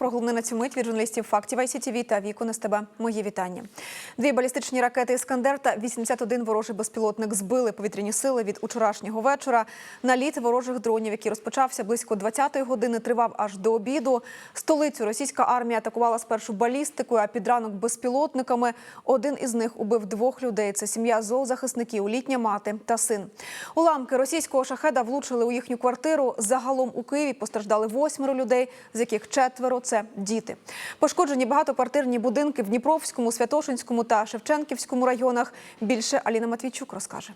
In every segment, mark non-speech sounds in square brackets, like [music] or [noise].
Про головне на цю мить від журналістів фактів ICTV та віку СТБ. Мої вітання. Дві балістичні ракети Іскандер та 81 ворожий безпілотник збили повітряні сили від учорашнього вечора. Наліт ворожих дронів, який розпочався близько 20-ї години, тривав аж до обіду. Столицю російська армія атакувала спершу балістикою, а під ранок безпілотниками. Один із них убив двох людей. Це сім'я зоозахисників, літня мати та син. Уламки російського шахеда влучили у їхню квартиру. Загалом у Києві постраждали восьмеро людей, з яких четверо це діти. Пошкоджені багатоквартирні будинки в Дніпровському, Святошинському та Шевченківському районах. Більше Аліна Матвійчук розкаже.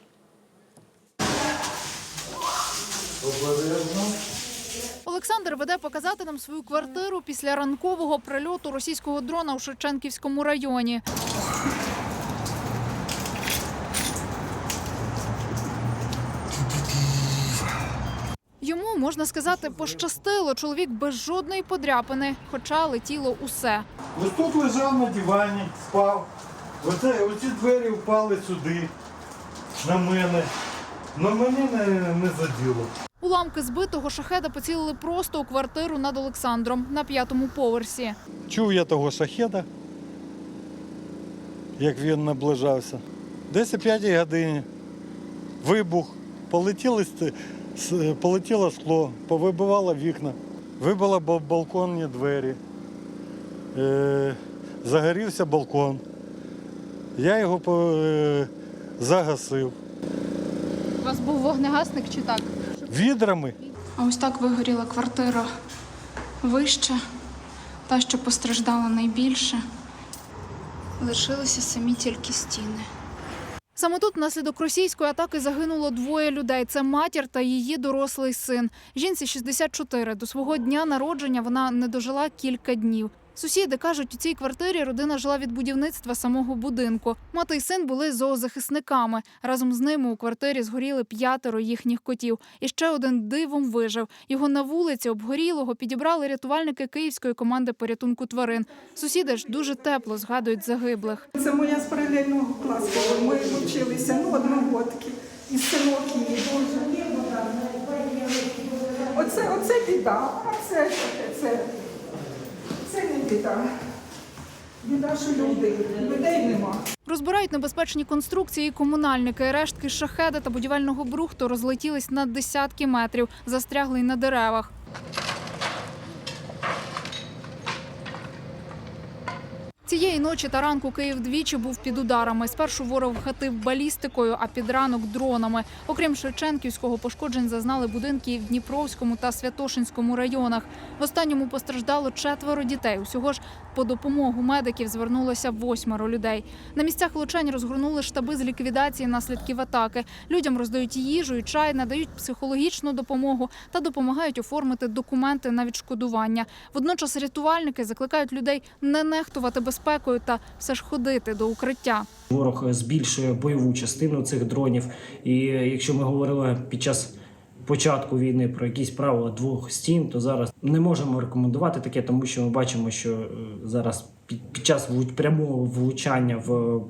Олександр веде показати нам свою квартиру після ранкового прильоту російського дрона у Шевченківському районі. Йому можна сказати пощастило. Чоловік без жодної подряпини, хоча летіло усе. Ось тут лежав на дивані, спав. Оце, оці двері впали сюди, на мене. На мене не, не заділо. Уламки збитого шахеда поцілили просто у квартиру над Олександром на п'ятому поверсі. Чув я того шахеда, як він наближався. Десь о 5 годині вибух, полетіли, полетіло скло, повибивало вікна, вибило балконні двері, е, загорівся балкон. Я його е, загасив. У вас був вогнегасник чи так? Відрами А ось так вигоріла квартира вища, та, що постраждала найбільше. Лишилися самі тільки стіни. Саме тут внаслідок російської атаки загинуло двоє людей. Це матір та її дорослий син. Жінці 64. До свого дня народження вона не дожила кілька днів. Сусіди кажуть, у цій квартирі родина жила від будівництва самого будинку. Мати й син були зоозахисниками. Разом з ними у квартирі згоріли п'ятеро їхніх котів. І ще один дивом вижив. Його на вулиці обгорілого підібрали рятувальники київської команди порятунку тварин. Сусіди ж дуже тепло згадують загиблих. Це моя з паралельного класу. Ми вчилися ну, одногодки. І синок її дуже. Оце, оце біда, а це, це, біда. Біда, що люди, людей нема. Розбирають небезпечні конструкції комунальники. Рештки шахеда та будівельного брухту розлетілись на десятки метрів, застрягли й на деревах. Цієї ночі та ранку Київ двічі був під ударами. Спершу ворог гатив балістикою, а під ранок дронами. Окрім Шевченківського, пошкоджень зазнали будинки в Дніпровському та Святошинському районах. В останньому постраждало четверо дітей. Усього ж по допомогу медиків звернулося восьмеро людей. На місцях влучань розгорнули штаби з ліквідації наслідків атаки. Людям роздають їжу і чай, надають психологічну допомогу та допомагають оформити документи на відшкодування. Водночас рятувальники закликають людей не нехтувати безпекою та все ж ходити до укриття. Ворог збільшує бойову частину цих дронів. І якщо ми говорили під час початку війни про якісь правила двох стін, то зараз не можемо рекомендувати таке, тому що ми бачимо, що е, зараз під, під час прямого влучання в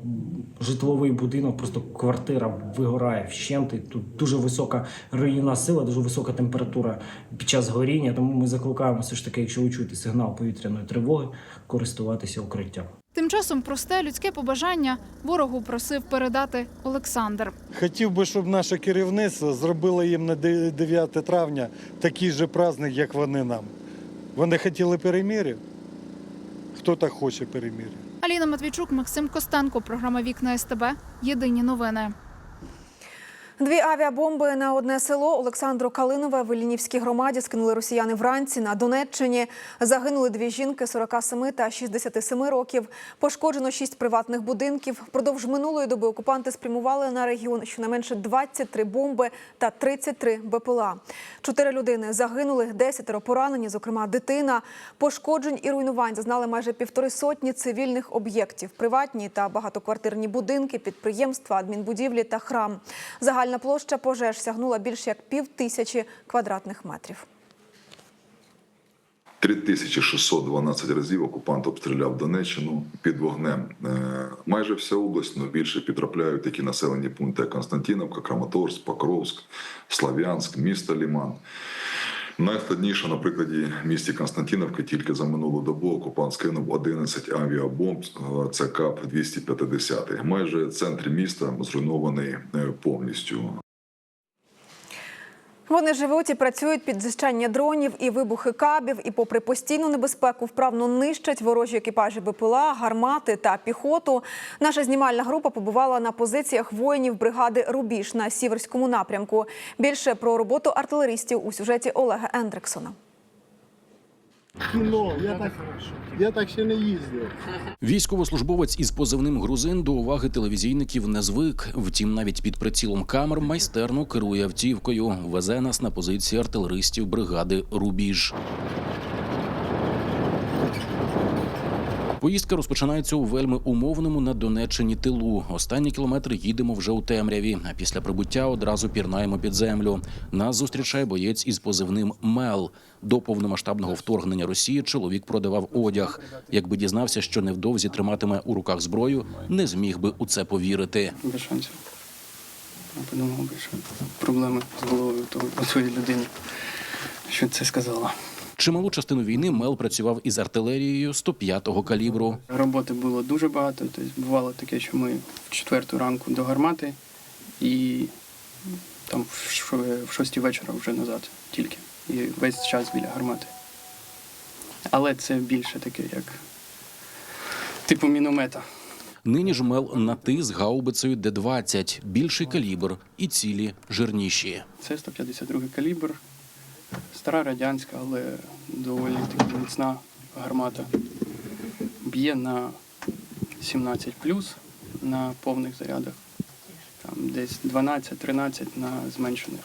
житловий будинок просто квартира вигорає вщент. І Тут дуже висока руйнівна сила, дуже висока температура під час горіння. Тому ми закликаємо все ж таки, якщо ви чуєте сигнал повітряної тривоги, користуватися укриттям. Тим часом просте людське побажання ворогу просив передати Олександр. Хотів би, щоб наше керівництво зробило їм на 9 травня такий же праздник, як вони нам. Вони хотіли перемір'я. Хто так хоче перемір'я? Аліна Матвійчук, Максим Костенко. Програма Вікна СТБ. Єдині новини. Дві авіабомби на одне село Олександру Калинове в Іллінівській громаді скинули росіяни вранці на Донеччині. Загинули дві жінки 47 та 67 років. Пошкоджено шість приватних будинків. Впродовж минулої доби окупанти спрямували на регіон щонайменше 23 бомби та 33 БПЛА. Чотири людини загинули, десятеро поранені, зокрема дитина. Пошкоджень і руйнувань зазнали майже півтори сотні цивільних об'єктів: приватні та багатоквартирні будинки, підприємства, адмінбудівлі та храм. Загальна площа пожеж сягнула більше як пів тисячі квадратних метрів. 3612 разів окупант обстріляв Донеччину під вогнем. Е, Майже вся область, ну більше підтрапляють такі населені пункти, як Константиновка, Краматорськ, Покровськ, Слав'янськ, місто Ліман. Найскладніше на прикладі місті Константиновки тільки за минулу добу окупант скинув 11 авіабомб. е, Це КАП 250 Майже центр міста зруйнований е, повністю. Вони живуть і працюють під зищання дронів і вибухи кабів, і, попри постійну небезпеку, вправно нищать ворожі екіпажі БПЛА, гармати та піхоту. Наша знімальна група побувала на позиціях воїнів бригади Рубіж на сіверському напрямку. Більше про роботу артилеристів у сюжеті Олега Ендриксона. Кіно. Я так, я так ще не їздив. Військовослужбовець із позивним грузин до уваги телевізійників не звик. Втім, навіть під прицілом камер майстерно керує автівкою. Везе нас на позиції артилеристів бригади Рубіж. Поїздка розпочинається у вельми умовному на Донеччині тилу. Останні кілометри їдемо вже у темряві. А після прибуття одразу пірнаємо під землю. Нас зустрічає боєць із позивним Мел. До повномасштабного вторгнення Росії чоловік продавав одяг. Якби дізнався, що невдовзі триматиме у руках зброю, не зміг би у це повірити. без шансів. Я подумав що проблеми з головою своїй людині, що це сказала. Чималу частину війни Мел працював із артилерією 105-го калібру. Роботи було дуже багато. Тобто бувало таке, що ми в четверту ранку до гармати і там в шостій вечора вже назад тільки. І весь час біля гармати. Але це більше таке, як типу міномета. Нині ж Мел на ти з гаубицею Д-20, більший калібр і цілі жирніші. Це 152 калібр, стара радянська, але доволі міцна гармата. Б'є на 17 на повних зарядах. Там десь 12-13 на зменшених.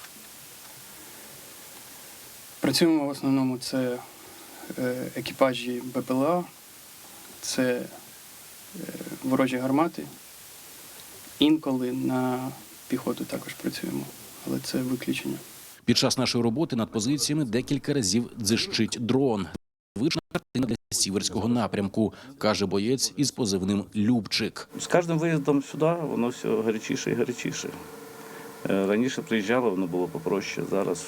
Працюємо в основному це е, екіпажі БПЛА, це е, ворожі гармати. Інколи на піхоту також працюємо, але це виключення. Під час нашої роботи над позиціями декілька разів дзищить дрон. Звична картина для сіверського напрямку, каже боєць із позивним Любчик. З кожним виїздом сюди воно все гарячіше і гарячіше. Е, Раніше приїжджало, воно було попроще. Зараз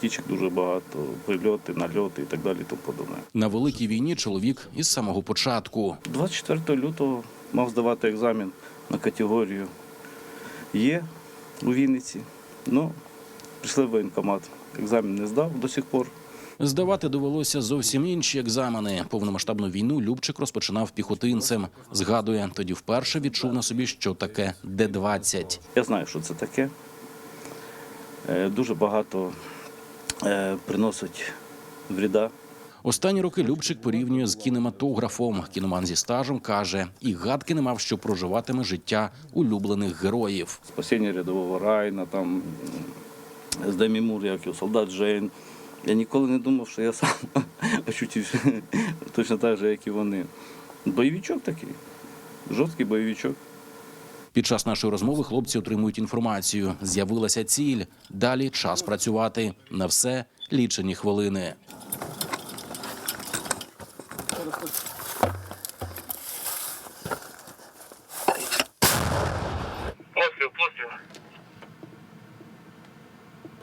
тічок дуже багато, прильоти, нальоти і так далі. Тому подобне. На великій війні чоловік із самого початку. 24 лютого мав здавати екзамен на категорію Є у Вінниці. Ну, прийшли в воєнкомат. Екзамен не здав до сих пор. Здавати довелося зовсім інші екзамени. Повномасштабну війну Любчик розпочинав піхотинцем. Згадує, тоді вперше відчув на собі, що таке Д-20. Я знаю, що це таке. Е, Дуже багато е, приносить вріда. Останні роки Любчик порівнює з кінематографом. Кіноман зі стажем каже, і гадки не мав, що проживатиме життя улюблених героїв. спасіння рядового Райна, там з Демі Мур, як його солдат Джейн. Я ніколи не думав, що я сам [laughs] очутився [laughs] точно так же, як і вони. Бойовичок такий, жорсткий бойовичок. Під час нашої розмови хлопці отримують інформацію. З'явилася ціль. Далі час працювати. На все лічені хвилини.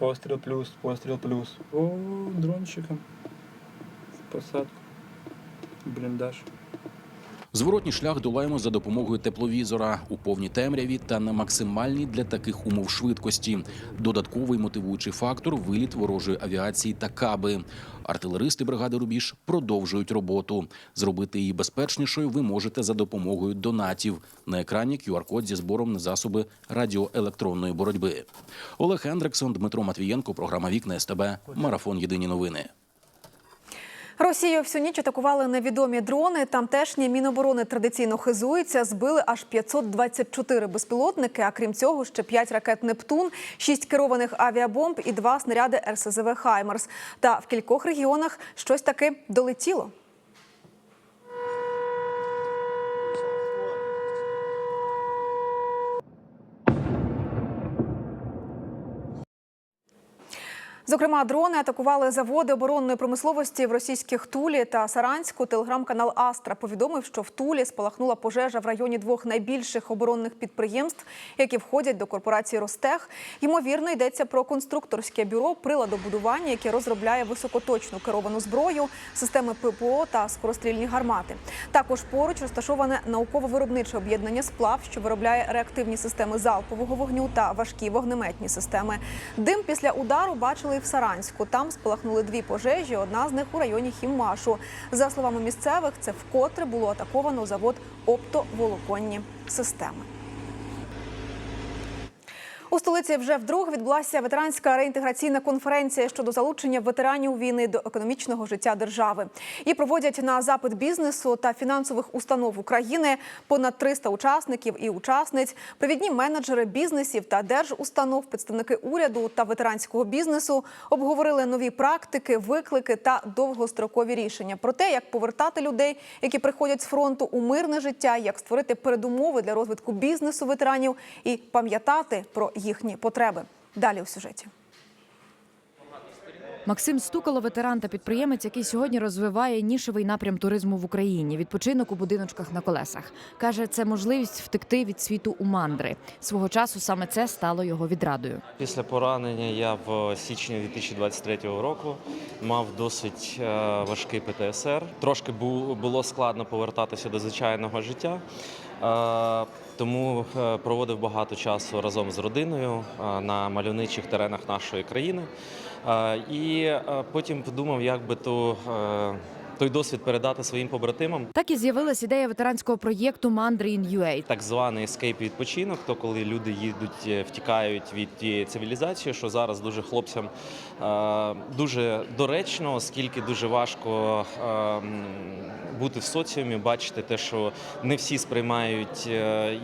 Постріл плюс, постріл плюс. О, дрончиком. Посадку. Бліндаж. Зворотній шлях долаємо за допомогою тепловізора у повній темряві та на максимальній для таких умов швидкості. Додатковий мотивуючий фактор виліт ворожої авіації та каби. Артилеристи бригади Рубіж продовжують роботу. Зробити її безпечнішою ви можете за допомогою донатів. На екрані QR-код зі збором на засоби радіоелектронної боротьби. Олег Ендрексон, Дмитро Матвієнко, програма Вікна СТБ. Марафон Єдині новини. Росію всю ніч атакували невідомі дрони. Тамтешні міноборони традиційно хизуються. Збили аж 524 безпілотники. А крім цього, ще 5 ракет Нептун, 6 керованих авіабомб і 2 снаряди РСЗВ Хаймерс. Та в кількох регіонах щось таки долетіло. Зокрема, дрони атакували заводи оборонної промисловості в російських Тулі та Саранську. Телеграм-канал Астра повідомив, що в Тулі спалахнула пожежа в районі двох найбільших оборонних підприємств, які входять до корпорації Ростех. Ймовірно, йдеться про конструкторське бюро приладобудування, яке розробляє високоточну керовану зброю, системи ППО та скорострільні гармати. Також поруч розташоване науково-виробниче об'єднання сплав, що виробляє реактивні системи залпового вогню та важкі вогнеметні системи. Дим після удару бачили в Саранську. Там спалахнули дві пожежі. Одна з них у районі Хіммашу. За словами місцевих, це вкотре було атаковано завод оптоволоконні системи. У столиці вже вдруге відбулася ветеранська реінтеграційна конференція щодо залучення ветеранів війни до економічного життя держави. Її проводять на запит бізнесу та фінансових установ України. Понад 300 учасників і учасниць, провідні менеджери бізнесів та держустанов, представники уряду та ветеранського бізнесу обговорили нові практики, виклики та довгострокові рішення про те, як повертати людей, які приходять з фронту у мирне життя, як створити передумови для розвитку бізнесу ветеранів і пам'ятати про їхні потреби. Далі у сюжеті. Максим Стукало, ветеран та підприємець, який сьогодні розвиває нішевий напрям туризму в Україні. Відпочинок у будиночках на колесах. Каже, це можливість втекти від світу у мандри. Свого часу саме це стало його відрадою. Після поранення я в січні 2023 року мав досить е, важкий ПТСР. Трошки бу- було складно повертатися до звичайного життя. Тому е, проводив багато часу разом з родиною е, на мальовничих теренах нашої країни. Е, І потім подумав, як би то, той досвід передати своїм побратимам. Так і з'явилась ідея ветеранського проєкту Мандри UA. Так званий ескейп відпочинок, то коли люди їдуть, е, втікають від тієї цивілізації, що зараз дуже хлопцям е, дуже доречно, оскільки дуже важко е, бути в соціумі, бачити те, що не всі сприймають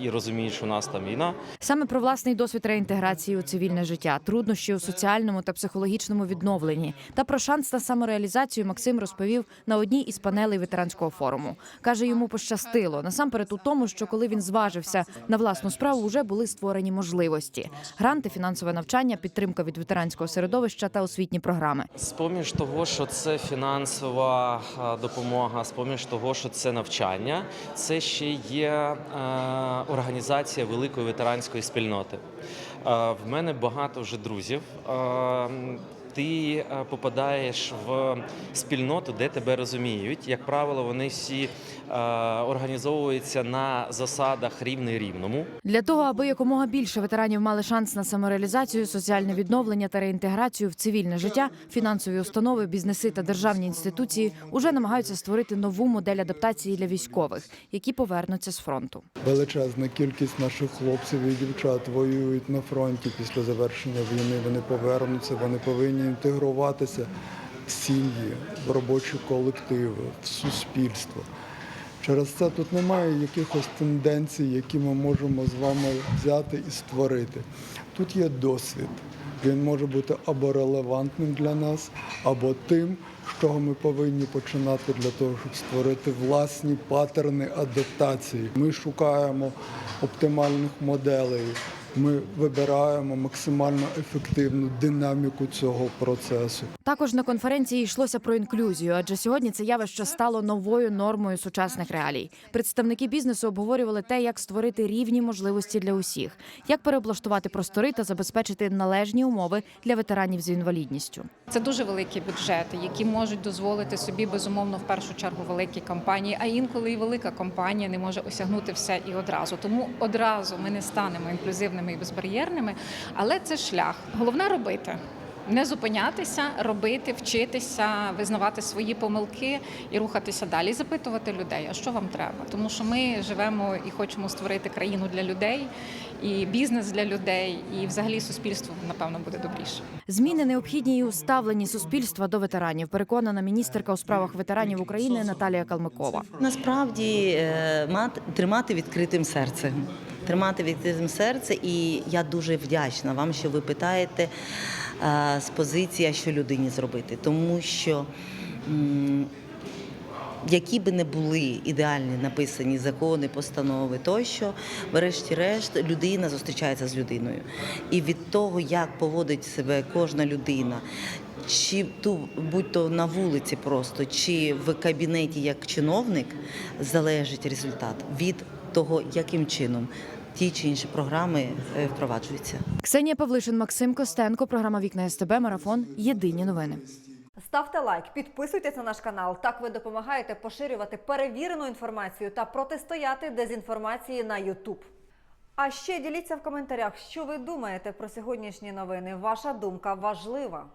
і розуміють, що у нас там війна. Саме про власний досвід реінтеграції у цивільне життя, труднощі у соціальному та психологічному відновленні та про шанс на самореалізацію Максим розповів на одній із панелей ветеранського форуму. Каже, йому пощастило насамперед у тому, що коли він зважився на власну справу, вже були створені можливості: гранти, фінансове навчання, підтримка від ветеранського середовища та освітні програми. З-поміж того, що це фінансова е, допомога, з-поміж того, що це навчання, це ще є е, організація великої ветеранської спільноти. Е, В мене багато вже друзів. Ти е, попадаєш в спільноту, де тебе розуміють. Як правило, вони всі е, організовуються на засадах рівний рівному. Для того, аби якомога більше ветеранів мали шанс на самореалізацію, соціальне відновлення та реінтеграцію в цивільне життя, фінансові установи, бізнеси та державні інституції уже намагаються створити нову модель адаптації для військових, які повернуться з фронту. Величезна кількість наших хлопців і дівчат воюють на фронті після завершення війни. Вони повернуться, вони повинні інтегруватися в сім'ї, в робочі колективи, в суспільство. Через це тут немає якихось тенденцій, які ми можемо з вами взяти і створити. Тут є досвід. Він може бути або релевантним для нас, або тим, з чого ми повинні починати для того, щоб створити власні патерни адаптації. Ми шукаємо оптимальних моделей. Ми вибираємо максимально ефективну динаміку цього процесу. Також на конференції йшлося про інклюзію, адже сьогодні це явище стало новою нормою сучасних реалій. Представники бізнесу обговорювали те, як створити рівні можливості для усіх, як переоблаштувати простори та забезпечити належні умови для ветеранів з інвалідністю. Це дуже великі бюджети, які можуть дозволити собі безумовно в першу чергу великі компанії, а інколи і велика компанія не може осягнути все і одразу. Тому одразу ми не станемо інклюзивними і безбар'єрними, але це шлях. Головне робити. Не зупинятися, робити, вчитися, визнавати свої помилки і рухатися далі, і запитувати людей, а що вам треба? Тому що ми живемо і хочемо створити країну для людей, і бізнес для людей, і взагалі суспільство напевно буде добріше. Зміни необхідні і у ставленні суспільства до ветеранів. Переконана міністерка у справах ветеранів України Наталія Калмикова. Насправді е, мати тримати відкритим серцем. Тримати відкритим серце, і я дуже вдячна вам, що ви питаєте е, з позиції, що людині зробити, тому що. Які би не були ідеальні написані закони, постанови тощо, врешті-решт, людина зустрічається з людиною. І від того, як поводить себе кожна людина, чи ту, будь то на вулиці просто, чи в кабінеті як чиновник, залежить результат від того, яким чином ті чи інші програми е, впроваджуються. Ксенія Павлишин, Максим Костенко, програма Вікна СТБ, марафон. Єдині новини. Ставте лайк, підписуйтесь на наш канал. Так ви допомагаєте поширювати перевірену інформацію та протистояти дезінформації на YouTube. А ще діліться в коментарях, що ви думаєте про сьогоднішні новини. Ваша думка важлива.